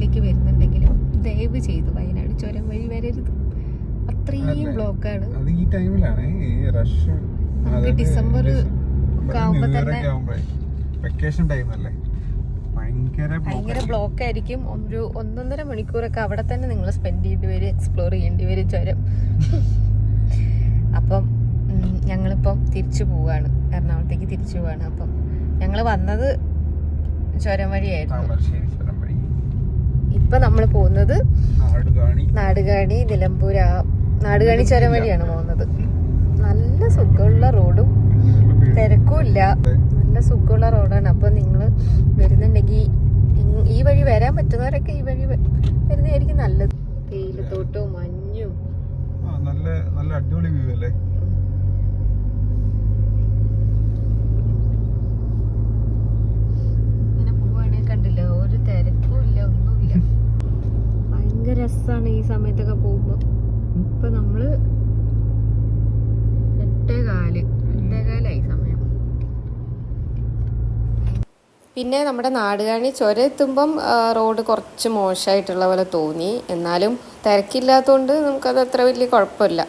വയനാട്ടിലേക്ക് വരുന്നുണ്ടെങ്കിലും ദയവ് ചെയ്ത് വയനാട് ചുരം വഴി വരരുത്. അത്രയും ബ്ലോക്ക് ബ്ലോക്കാണ്. അത് ഈ ടൈമിലാണ് ഈ റഷ് നമുക്ക് ഡിസംബർ ഒക്കെ ആവുമ്പോ തന്നെ വെക്കേഷൻ ടൈം അല്ലേ? ഭയങ്കര ബ്ലോക്ക് ആയിരിക്കും. ഒരു ഒന്നൊന്നര മണിക്കൂറൊക്കെ അവിടെ തന്നെ നിങ്ങൾ സ്പെൻഡ് ചെയ്യേണ്ടി വരും എക്സ്പ്ലോർ ചെയ്യേണ്ടി വരും ചുരം. അപ്പം ഞങ്ങളിപ്പം തിരിച്ചു പോവാണ്. എറണാകുളത്തേക്ക് തിരിച്ചു പോവാണ്. അപ്പം ഞങ്ങൾ വന്നത് ചുരം വഴിയായിരുന്നു. ഇപ്പൊ നമ്മൾ പോകുന്നത് നാട് കാണി നാടുകാണി നിലമ്പൂർ ആ നാടുകാണി ചുരം വഴിയാണ് പോകുന്നത്. നല്ല സുഖമുള്ള റോഡും തിരക്കുമില്ല. നല്ല സുഖമുള്ള റോഡാണ്. അപ്പൊ നിങ്ങൾ വരുന്നുണ്ടെങ്കിൽ ഈ വഴി വരാൻ പറ്റുന്നവരൊക്കെ ഈ വഴി വരുന്നതായിരിക്കും നല്ലത്. തേയിലത്തോട്ടവും മഞ്ഞും. നല്ല നല്ല അടിപൊളി വ്യൂ അല്ലേ? രസമാണ് ഈ സമയത്തൊക്കെ പോകുമ്പോൾ ഇപ്പൊ നമ്മൾ എട്ടേകാൽ എട്ടേകാലായി സമയം. പിന്നെ നമ്മുടെ നാടുകാണി ചുരം എത്തുമ്പം റോഡ് കുറച്ച് മോശമായിട്ടുള്ള പോലെ തോന്നി. എന്നാലും തിരക്കില്ലാത്തതുകൊണ്ട് നമുക്കത് അത്ര വലിയ കുഴപ്പമില്ല.